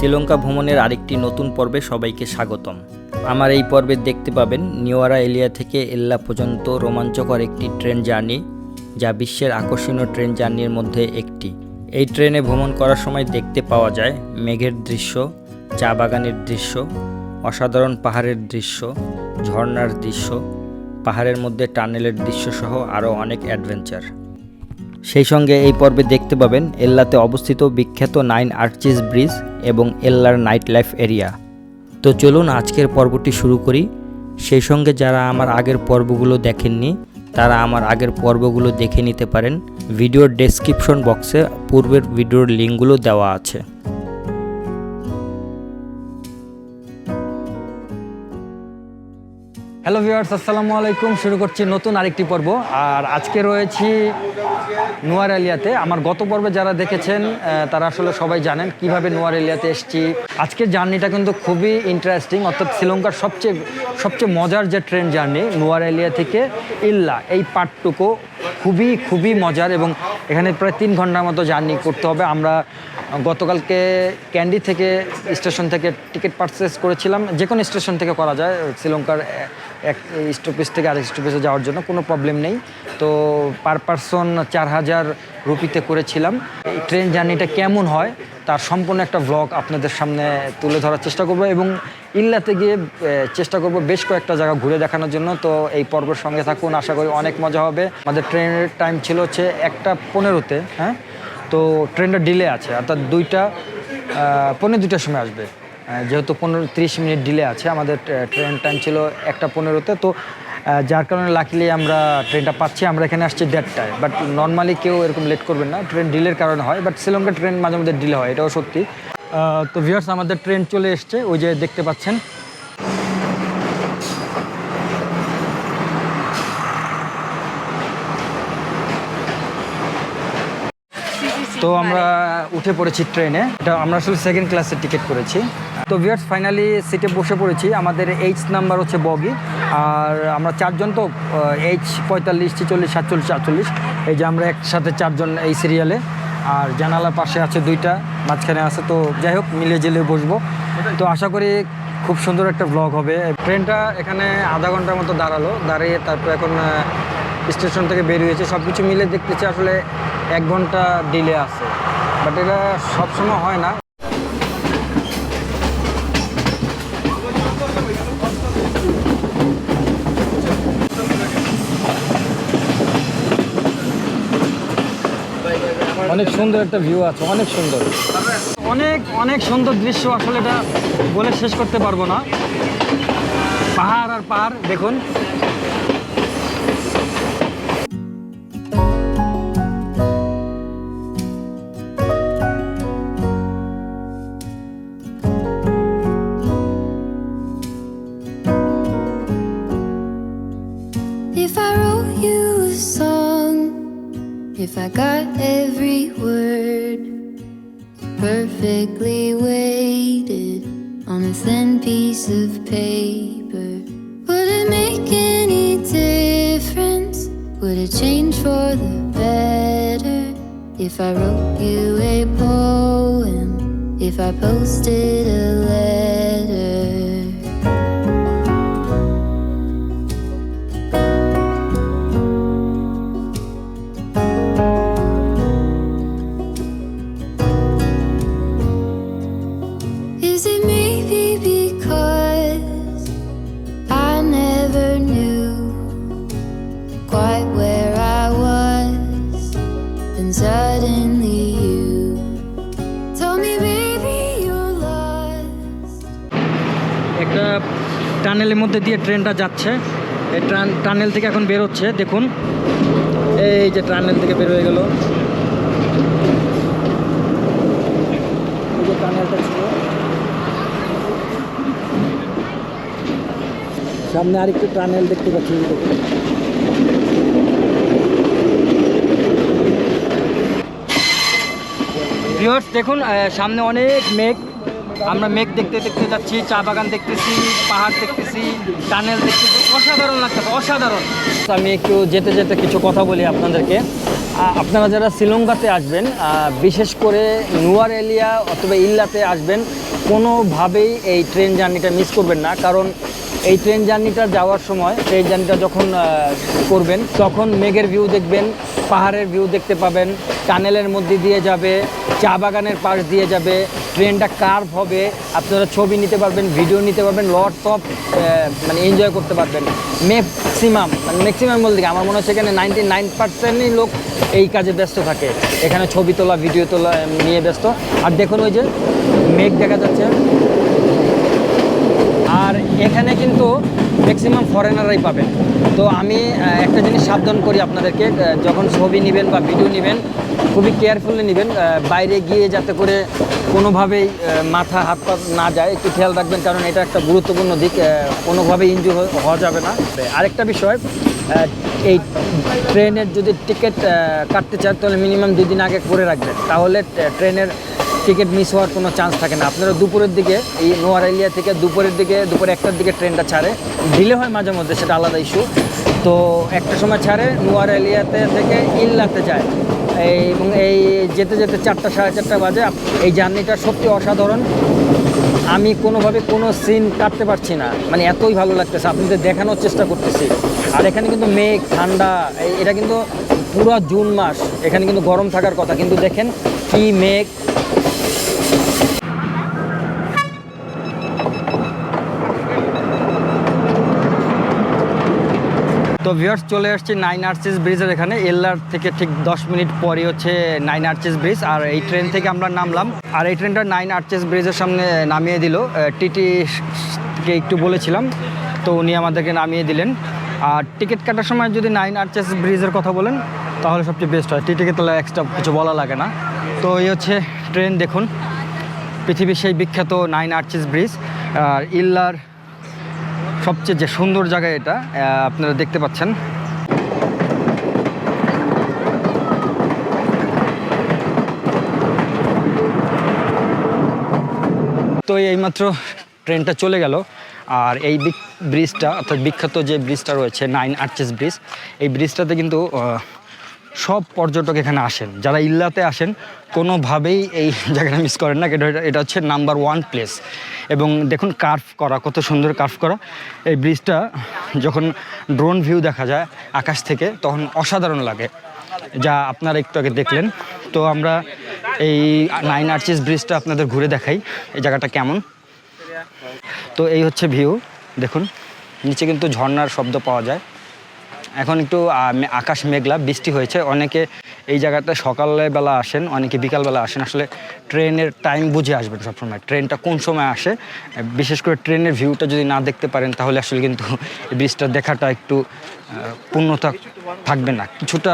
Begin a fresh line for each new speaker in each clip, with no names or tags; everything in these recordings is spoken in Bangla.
শ্রীলঙ্কা ভ্রমণের আরেকটি নতুন পর্বে সবাইকে স্বাগতম। আমার এই পর্বে দেখতে পাবেন নিওয়ারা এলিয়া থেকে এল্লা পর্যন্ত রোমাঞ্চকর একটি ট্রেন জার্নি, যা বিশ্বের আকর্ষণীয় ট্রেন জার্নির মধ্যে একটি। এই ট্রেনে ভ্রমণ করার সময় দেখতে পাওয়া যায় মেঘের দৃশ্য, চা বাগানের দৃশ্য, অসাধারণ পাহাড়ের দৃশ্য, ঝর্ণার দৃশ্য, পাহাড়ের মধ্যে টানেলের দৃশ্য সহ আরও অনেক অ্যাডভেঞ্চার। সেই সঙ্গে এই পর্বে দেখতে পাবেন এল্লাতে অবস্থিত বিখ্যাত নাইন আর্চিস ব্রিজ এবং এল্লার নাইট লাইফ এরিয়া। তো চলুন আজকের পর্বটি শুরু করি। সেই সঙ্গে যারা আমার আগের পর্বগুলো দেখেননি, তারা আমার আগের পর্বগুলো দেখে নিতে পারেন। ভিডিওর ডেসক্রিপশন বক্সে পূর্বের ভিডিওর লিঙ্কগুলো দেওয়া আছে।
হ্যালো ভিউয়ার্স আসসালামু আলাইকুম। শুরু করছি নতুন আরেকটি পর্ব। আর আজকে রয়েছি নোয়ার এলিয়াতে। আমার গত পর্বে যারা দেখেছেন তারা আসলে সবাই জানেন কীভাবে নোয়ার এলিয়াতে এসেছি। আজকের জার্নিটা কিন্তু খুবই ইন্টারেস্টিং অর্থাৎ শ্রীলঙ্কার সবচেয়ে সবচেয়ে মজার যে ট্রেন জার্নি নোয়ার এলিয়া থেকে ইল্লা, এই পার্টটুকু খুবই খুবই মজার এবং এখানে প্রায় তিন ঘণ্টার মতো জার্নি করতে হবে। আমরা গতকালকে ক্যান্ডি থেকে স্টেশন থেকে টিকিট পারচেস করেছিলাম। যে কোনো স্টেশন থেকে করা যায়, শ্রীলঙ্কার এক স্টপেজ থেকে আরেক স্টপেজে যাওয়ার জন্য কোনো প্রবলেম নেই। তো পার পারসন চার হাজার রুপিতে করেছিলাম। এই ট্রেন জার্নিটা কেমন হয় তার সম্পূর্ণ একটা ব্লগ আপনাদের সামনে তুলে ধরার চেষ্টা করব এবং ইল্লাতে গিয়ে চেষ্টা করব বেশ কয়েকটা জায়গা ঘুরে দেখানোর জন্য। তো এই পর্বের সঙ্গে থাকুন আশা করি অনেক মজা হবে। আমাদের ট্রেনের টাইম ছিল হচ্ছে একটা পনেরোতে হ্যাঁ? তো ট্রেনটা ডিলে আছে অর্থাৎ দুইটা আহ, পৌনে দুইটার সময় আসবে। যেহেতু পনেরো তিরিশ মিনিট ডিলে আছে, আমাদের ট্রেন টাইম ছিল একটা পনেরোতে, তো যার কারণে লাকিলি আমরা ট্রেনটা পাচ্ছি, আমরা এখানে আসছি দেড়টায়। বাট নর্মালি কেউ এরকম লেট করবেন না ট্রেন ডিলের কারণে হয় বাট শ্রীলঙ্কার ট্রেন মাঝে মধ্যে ডিলে হয়, এটাও সত্যি। তো ভিউয়ার্স আমাদের ট্রেন চলে এসছে, ওই যে দেখতে পাচ্ছেন। তো আমরা উঠে পড়েছি ট্রেনে এটা আমরা আসলে সেকেন্ড ক্লাসের টিকিট করেছি। তো ভিয়ার্স ফাইনালি সিটে বসে পড়েছি। আমাদের এইচ নাম্বার হচ্ছে বগি। আর আমরা চারজন তো এইচ পঁয়তাল্লিশ, ছেচল্লিশ, সাতচল্লিশ, আটচল্লিশ। এই যে আমরা একসাথে চারজন এই সিরিয়ালে আর জানালার পাশে আছে দুইটা, মাঝখানে আছে তো যাই হোক মিলে জেলে বসবো। তো আশা করি খুব সুন্দর একটা ব্লগ হবে। ট্রেনটা এখানে আধা ঘণ্টার মতো দাঁড়াল। দাঁড়িয়ে তারপর এখন স্টেশন থেকে বের হয়েছে। সব কিছু মিলে দেখতেছি আসলে এক ঘণ্টা ডিলে আছে। বাট এটা সবসময় হয় না। অনেক সুন্দর একটা ভিউ আছে অনেক সুন্দর। অনেক অনেক সুন্দর দৃশ্য আসলে এটা বলে শেষ করতে পারব না। পাহাড় আর পাহাড় দেখুন।
If I if I got every word perfectly weighted on a thin piece of paper, would it make any difference? Would it change for the better if I wrote you a poem? If I posted a letter?
টানেলের মধ্যে দিয়ে ট্রেনটা যাচ্ছে। এই ট্রান টানেল থেকে এখন বেরোচ্ছে, দেখুন। এই যে টানেল থেকে বের হয়ে গেল। সামনে আরেকটু টানেল দেখতে পাচ্ছি। দেখুন। সামনে অনেক মেঘ। আমরা মেঘ দেখতে দেখতে যাচ্ছি, চা বাগান দেখতেছি, পাহাড় দেখতেছি, টানেল দেখতেছি। অসাধারণ লাগতেছে অসাধারণ। আমি একটু যেতে যেতে কিছু কথা বলি আপনাদেরকে। আপনারা যারা শ্রীলঙ্কাতে আসবেন বিশেষ করে নুয়ার এলিয়া অথবা ইল্লাতে আসবেন, কোনোভাবেই এই ট্রেন জার্নিটা মিস করবেন না। কারণ এই ট্রেন জার্নিটা যাওয়ার সময়, ট্রেন জার্নিটা যখন করবেন, তখন মেঘের ভিউ দেখবেন, পাহাড়ের ভিউ দেখতে পাবেন, টানেলের মধ্যে দিয়ে যাবে চা বাগানের পাশ দিয়ে যাবে ট্রেনটা কার্ভ হবে, আপনারা ছবি নিতে পারবেন ভিডিও নিতে পারবেন লটস অফ মানে এনজয় করতে পারবেন। ম্যাক্সিমাম মানে ম্যাক্সিমাম বলতে আমার মনে হচ্ছে এখানে নাইনটি নাইন পার্সেন্টই লোক এই কাজে ব্যস্ত থাকে। এখানে ছবি তোলা ভিডিও তোলা নিয়ে ব্যস্ত। আর দেখুন ওই যে, মেঘ দেখা যাচ্ছে। আর এখানে কিন্তু ম্যাক্সিমাম ফরেনাররাই পাবেন। তো আমি একটা জিনিস সাবধান করি আপনাদেরকে যখন ছবি নেবেন বা ভিডিও নেবেন খুবই কেয়ারফুলি নেবেন বাইরে গিয়ে যাতে করে কোনোভাবেই মাথা হাত পা না যায়। একটু খেয়াল রাখবেন কারণ এটা একটা গুরুত্বপূর্ণ দিক আহ, কোনোভাবেই ইনজু হওয়া যাবে না। আরেকটা বিষয় এই ট্রেনের যদি টিকিট কাটতে চান তাহলে মিনিমাম দুদিন আগে করে রাখবেন। তাহলে ট্রেনের টিকিট মিস হওয়ার কোনো চান্স থাকে না। আপনারা দুপুরের দিকে এই নোয়ার এলিয়া থেকে দুপুরের দিকে দুপুর একটার দিকে ট্রেনটা ছাড়ে। ডিলে হয় মাঝে মধ্যে সেটা আলাদা ইস্যু তো একটা সময় ছাড়ে নোয়ার এলিয়াতে থেকে ইল্লাতে যায়। এবং এই যেতে যেতে চারটা, সাড়ে চারটা বাজে। এই জার্নিটা সত্যি অসাধারণ। আমি কোনোভাবে কোনো সিন কাটতে পারছি না। মানে এতই ভালো লাগতেছে। আপনাদের দেখানোর চেষ্টা করতেছি। আর এখানে কিন্তু মেঘ, ঠান্ডা এটা কিন্তু পুরো জুন মাস। এখানে কিন্তু গরম থাকার কথা। কিন্তু দেখেন কি মেঘ তো ভিউয়ার্স চলে আসছি নাইন আর্চিস ব্রিজের এখানে। এল্লার থেকে ঠিক দশ মিনিট পরে হচ্ছে নাইন আর্চিস ব্রিজ আর এই ট্রেন থেকে আমরা নামলাম। আর এই ট্রেনটা নাইন আর্চিস ব্রিজের সামনে নামিয়ে দিল। টিটি কে একটু বলেছিলাম, তো উনি আমাদেরকে নামিয়ে দিলেন। আর টিকিট কাটার সময় যদি নাইন আর্চেস ব্রিজের কথা বলেন, তাহলে সবচেয়ে বেস্ট হয়। টিটিকে তাহলে এক্সট্রা কিছু বলা লাগে না। তো এই হচ্ছে ট্রেন দেখুন। পৃথিবীর সেই বিখ্যাত নাইন আর্চিস ব্রিজ আর ইল্লার সবচেয়ে যে সুন্দর জায়গা এটা আপনারা দেখতে পাচ্ছেন। তো এইমাত্র ট্রেনটা চলে গেল, আর এই ব্রিজটা অর্থাৎ বিখ্যাত যে ব্রিজটা রয়েছে নাইন আর্চেস ব্রিজ এই ব্রিজটাতে কিন্তু সব পর্যটক এখানে আসেন। যারা ইল্লাতে আসেন, কোনোভাবেই এই জায়গাটা মিস করেন না। এটা এটা হচ্ছে নাম্বার ওয়ান প্লেস এবং দেখুন কার্ভ করা, কত সুন্দর কার্ভ করা। এই ব্রিজটা যখন ড্রোন ভিউ দেখা যায় আকাশ থেকে, তখন অসাধারণ লাগে। যা আপনারা একটু আগে দেখলেন। তো আমরা এই নাইন আর্চিস ব্রিজটা আপনাদের ঘুরে দেখাই, এই জায়গাটা কেমন। তো এই হচ্ছে ভিউ দেখুন। নিচে কিন্তু ঝর্নার শব্দ পাওয়া যায়। এখন একটু আকাশ মেঘলা, বৃষ্টি হয়েছে। অনেকে এই জায়গাতে সকালবেলা আসেন, অনেকে বিকালবেলা আসেন। আসলে ট্রেনের টাইম বুঝে আসবেন সবসময়, ট্রেনটা কোন সময় আসে। বিশেষ করে ট্রেনের ভিউটা যদি না দেখতে পারেন, তাহলে আসলে কিন্তু ব্রিজটা দেখাটা একটু পূর্ণতা থাকবে না। কিছুটা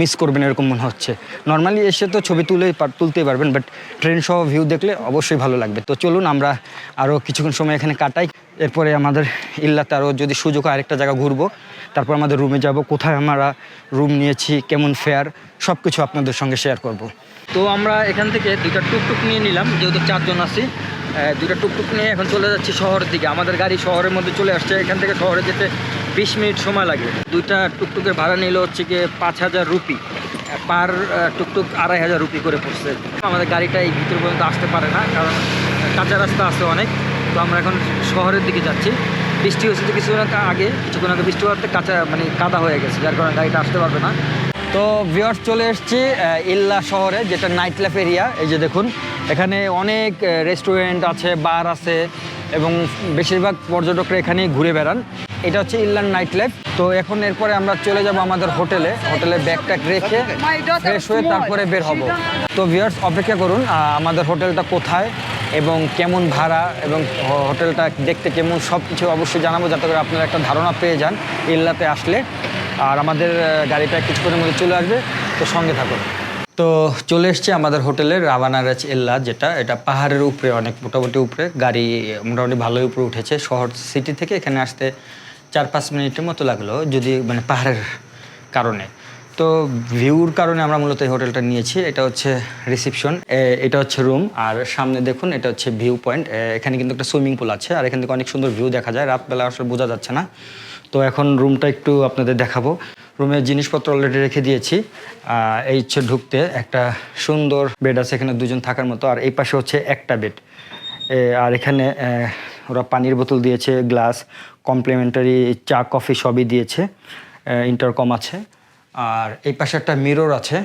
মিস করবেন এরকম মনে হচ্ছে। নর্মালি এসে তো ছবি তুলেই তুলতেই পারবেন বাট ট্রেন সহ ভিউ দেখলে অবশ্যই ভালো লাগবে। তো চলুন আমরা আরও কিছুক্ষণ সময় এখানে কাটাই। এরপরে আমাদের ইল্লাতে আরও যদি সুযোগ আরেকটা জায়গা ঘুরবো। তারপর আমাদের রুমে যাব। কোথায় আমরা রুম নিয়েছি, কেমন ফেয়ার সব কিছু আপনাদের সঙ্গে শেয়ার করব। তো আমরা এখান থেকে দুইটা টুকটুক নিয়ে নিলাম, যেহেতু চারজন আছি। দুইটা টুকটুক নিয়ে এখন চলে যাচ্ছি শহরের দিকে। আমাদের গাড়ি শহরের মধ্যে চলে আসছে। এখান থেকে শহরে যেতে বিশ মিনিট সময় লাগে। দুইটা টুকটুকের ভাড়া নিল হচ্ছে গিয়ে পাঁচ হাজার রুপি। পার টুকটুক আড়াই হাজার রুপি করে পড়ছে। আমাদের গাড়িটা এই ভিতর পর্যন্ত আসতে পারে না, কারণ কাঁচা রাস্তা আছে অনেক। তো আমরা এখন শহরের দিকে যাচ্ছি। বৃষ্টি হয়েছে তো কিছুক্ষণ আগে কিছুক্ষণ আগে বৃষ্টি হওয়াতে কাঁচা মানে কাদা হয়ে গেছে যার কারণে গাড়িটা আসতে পারবে না। তো ভিওর্স চলে এসেছি ইল্লা শহরে যেটা নাইট লাইফ এরিয়া এই যে দেখুন এখানে অনেক রেস্টুরেন্ট আছে বার আছে এবং বেশিরভাগ পর্যটকরা এখানেই ঘুরে বেড়ান। এটা হচ্ছে ইল্লার নাইট লাইফ তো এখন এরপরে আমরা চলে যাব আমাদের হোটেলে। হোটেলে ব্যাগ ট্যাগ রেখে ফ্রেশ হয়ে তারপরে বের হব। তো ভিউয়ার্স অপেক্ষা করুন আমাদের হোটেলটা কোথায় এবং কেমন ভাড়া এবং হোটেলটা দেখতে কেমন সব কিছু অবশ্যই জানাব যাতে করে আপনারা একটা ধারণা পেয়ে যান ইল্লাতে আসলে। আর আমাদের গাড়িটা কিছুক্ষণের মধ্যে চলে আসবে, তো সঙ্গে থাকুন। তো চলে এসছে আমাদের হোটেলের রাবানারাজ এল্লা, যেটা, এটা পাহাড়ের উপরে, অনেক মোটামুটি উপরে। গাড়ি মোটামুটি ভালোই উপরে উঠেছে। শহর সিটি থেকে এখানে আসতে চার পাঁচ মিনিটের মতো লাগল, যদি মানে পাহাড়ের কারণে। তো ভিউর কারণে আমরা মূলত এই হোটেলটা নিয়েছি। এটা হচ্ছে রিসেপশন এটা হচ্ছে রুম। আর সামনে দেখুন, এটা হচ্ছে ভিউ পয়েন্ট। এখানে কিন্তু একটা সুইমিং পুল আছে, আর এখান থেকে অনেক সুন্দর ভিউ দেখা যায়। রাতবেলা আসলে বোঝা যাচ্ছে না। তো এখন রুমটা একটু আপনাদের দেখাবো। রুমের জিনিসপত্র অলরেডি রেখে দিয়েছি। এই হচ্ছে ঢুকতে একটা সুন্দর বেড আছে, এখানে দুজন থাকার মতো। আর এই পাশে হচ্ছে একটা বেড আর এখানে ওরা পানির বোতল দিয়েছে, গ্লাস কমপ্লিমেন্টারি চা, কফি সবই দিয়েছে। ইন্টারকম আছে। আর এই পাশে একটা মিরর আছে।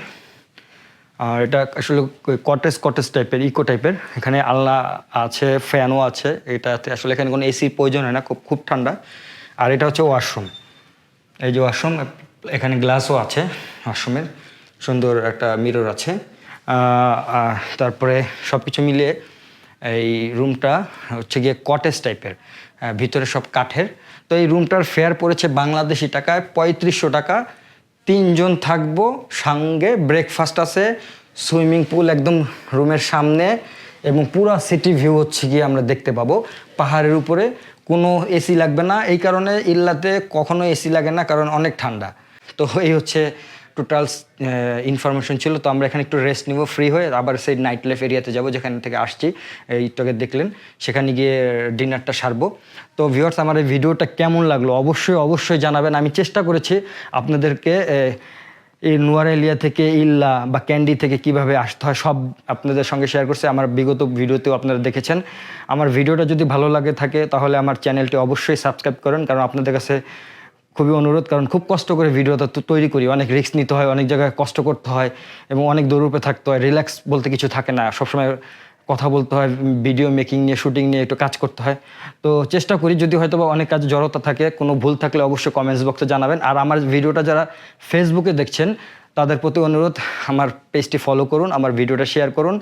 আর এটা আসলে কটেজ কটেজ টাইপের ইকো টাইপের এখানে আলনা আছে ফ্যানও আছে। এটাতে আসলে এখানে কোনো এসির প্রয়োজন হয় না, খুব খুব ঠান্ডা। আর এটা হচ্ছে ওয়াশরুম এই যে ওয়াশরুম এখানে গ্লাসও আছে ওয়াশরুমের সুন্দর একটা মিরর আছে। আর তারপরে সব কিছু মিলিয়ে এই রুমটা হচ্ছে গিয়ে কটেজ টাইপের ভিতরে সব কাঠের। তো এই রুমটার ফেয়ার পড়েছে বাংলাদেশি টাকায় পঁয়ত্রিশশো টাকা। তিনজন থাকব, সঙ্গে ব্রেকফাস্ট আছে সুইমিং পুল একদম রুমের সামনে, এবং পুরো সিটি ভিউ হচ্ছে গিয়ে আমরা দেখতে পাবো। পাহাড়ের উপরে কোনো এসি লাগবে না, এই কারণে ইল্লাতে কখনো এসি লাগে না, কারণ অনেক ঠান্ডা। তো এই হচ্ছে টোটাল ইনফরমেশন ছিল, তো আমরা এখানে একটু রেস্ট নিব ফ্রি হয়ে আবার সেই নাইট লাইফ এরিয়াতে যাব, যেখান থেকে আসছি, এই এইটাকে দেখলেন, সেখানে গিয়ে ডিনারটা সারবো। তো ভিউয়ার্স আমার এই ভিডিওটা কেমন লাগল? অবশ্যই অবশ্যই জানাবেন। আমি চেষ্টা করেছি আপনাদেরকে এই নোয়ার এলিয়া থেকে, ইল্লা বা ক্যান্ডি থেকে কীভাবে আসতে হয়, সব আপনাদের সঙ্গে শেয়ার করছে। আমার বিগত ভিডিওতেও আপনারা দেখেছেন। আমার ভিডিওটা যদি ভালো লাগে থাকে, তাহলে আমার চ্যানেলটি অবশ্যই সাবস্ক্রাইব করেন, কারণ আপনাদের কাছে খুবই অনুরোধ, কারণ খুব কষ্ট করে ভিডিওটা তৈরি করি। অনেক রিস্ক নিতে হয়, অনেক জায়গায় কষ্ট করতে হয় এবং অনেক দৌড়ুপে থাকতে হয়। রিল্যাক্স বলতে কিছু থাকে না। সবসময় কথা বলতে হয় ভিডিও মেকিং নিয়ে শুটিং নিয়ে একটু কাজ করতে হয়। তো চেষ্টা করি, যদি হয়তো বা অনেক কাজ জড়তা থাকে, কোনো ভুল থাকলে অবশ্যই কমেন্টস বক্সে জানাবেন। আর আমার ভিডিওটা যারা ফেসবুকে দেখছেন, তাদের প্রতি অনুরোধ, আমার পেজটি ফলো করুন, আমার ভিডিওটা শেয়ার করুন।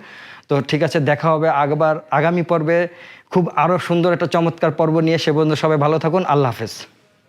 তো ঠিক আছে, দেখা হবে আগবার, আগামী পর্বে। খুব আরও সুন্দর একটা চমৎকার পর্ব নিয়ে। সে পর্যন্ত সবাই ভালো থাকুন। আল্লাহ হাফেজ।